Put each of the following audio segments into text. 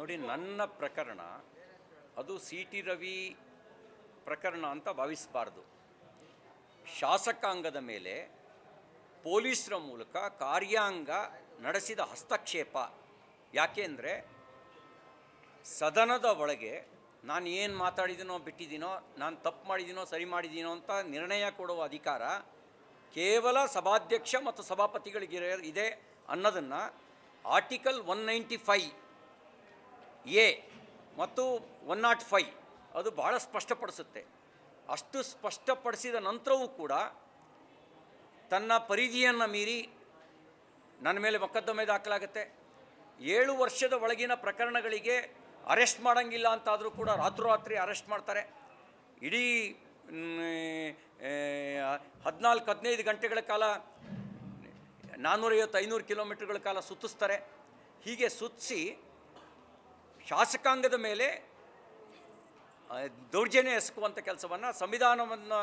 ನೋಡಿ, ನನ್ನ ಪ್ರಕರಣ, ಅದು ಸಿ ಟಿ ರವಿ ಪ್ರಕರಣ ಅಂತ ಭಾವಿಸಬಾರ್ದು. ಶಾಸಕಾಂಗದ ಮೇಲೆ ಪೊಲೀಸರ ಮೂಲಕ ಕಾರ್ಯಾಂಗ ನಡೆಸಿದ ಹಸ್ತಕ್ಷೇಪ. ಯಾಕೆಂದರೆ ಸದನದ ಒಳಗೆ ನಾನು ಏನು ಮಾತಾಡಿದ್ದೀನೋ ಬಿಟ್ಟಿದ್ದೀನೋ ನಾನು ತಪ್ಪು ಮಾಡಿದ್ದೀನೋ ಸರಿ ಮಾಡಿದ್ದೀನೋ ಅಂತ ನಿರ್ಣಯ ಕೊಡುವ ಅಧಿಕಾರ ಕೇವಲ ಸಭಾಧ್ಯಕ್ಷ ಮತ್ತು ಸಭಾಪತಿಗಳಿಗೆ ಇದೆ ಅನ್ನೋದನ್ನು article one ninety five A ಮತ್ತು ಒನ್ ನಾಟ್ ಫೈ ಅದು ಭಾಳ ಸ್ಪಷ್ಟಪಡಿಸುತ್ತೆ. ಅಷ್ಟು ಸ್ಪಷ್ಟಪಡಿಸಿದ ನಂತರವೂ ಕೂಡ ತನ್ನ ಪರಿಧಿಯನ್ನು ಮೀರಿ ನನ್ನ ಮೇಲೆ ಮೊಕದ್ದಮೆ ದಾಖಲಾಗುತ್ತೆ. ಏಳು ವರ್ಷದ ಒಳಗಿನ ಪ್ರಕರಣಗಳಿಗೆ ಅರೆಸ್ಟ್ ಮಾಡೋಂಗಿಲ್ಲ ಅಂತಾದರೂ ಕೂಡ ರಾತ್ರೋರಾತ್ರಿ ಅರೆಸ್ಟ್ ಮಾಡ್ತಾರೆ. ಇಡೀ ಹದಿನಾಲ್ಕು, ಹದಿನೈದು ಗಂಟೆಗಳ ಕಾಲ ನಾನ್ನೂರೈವತ್ತು ಐನೂರು ಕಿಲೋಮೀಟ್ರ್ಗಳ ಕಾಲ ಸುತ್ತಿಸ್ತಾರೆ. ಹೀಗೆ ಸುತ್ತಿಸಿ ಶಾಸಕಾಂಗದ ಮೇಲೆ ದೌರ್ಜನ್ಯ ಎಸಗುವಂಥ ಕೆಲಸವನ್ನು, ಸಂವಿಧಾನವನ್ನು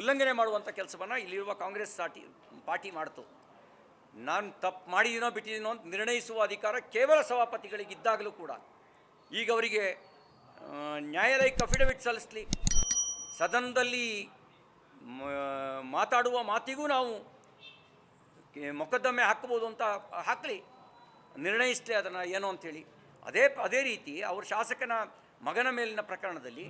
ಉಲ್ಲಂಘನೆ ಮಾಡುವಂಥ ಕೆಲಸವನ್ನು ಇಲ್ಲಿರುವ ಕಾಂಗ್ರೆಸ್ ಪಾರ್ಟಿ ಪಾರ್ಟಿ ಮಾಡ್ತು. ನಾನು ತಪ್ಪು ಮಾಡಿದ್ದೀನೋ ಬಿಟ್ಟಿದ್ದೀನೋ ಅಂತ ನಿರ್ಣಯಿಸುವ ಅಧಿಕಾರ ಕೇವಲ ಸಭಾಪತಿಗಳಿಗಿದ್ದಾಗಲೂ ಕೂಡ. ಈಗ ಅವರಿಗೆ ನ್ಯಾಯಾಲಯಕ್ಕೆ ಅಫಿಡವಿಟ್ ಸಲ್ಲಿಸಲಿ. ಸದನದಲ್ಲಿ ಮಾತಾಡುವ ಮಾತಿಗೂ ನಾವು ಮೊಕದ್ದಮೆ ಹಾಕ್ಬೋದು ಅಂತ ಹಾಕಲಿ. ನಿರ್ಣಯಿಸಲಿ ಅದನ್ನು ಏನು ಅಂಥೇಳಿ ಅದೇ ಅದೇ ರೀತಿ ಅವ್ರ ಶಾಸಕನ ಮಗನ ಮೇಲಿನ ಪ್ರಕರಣದಲ್ಲಿ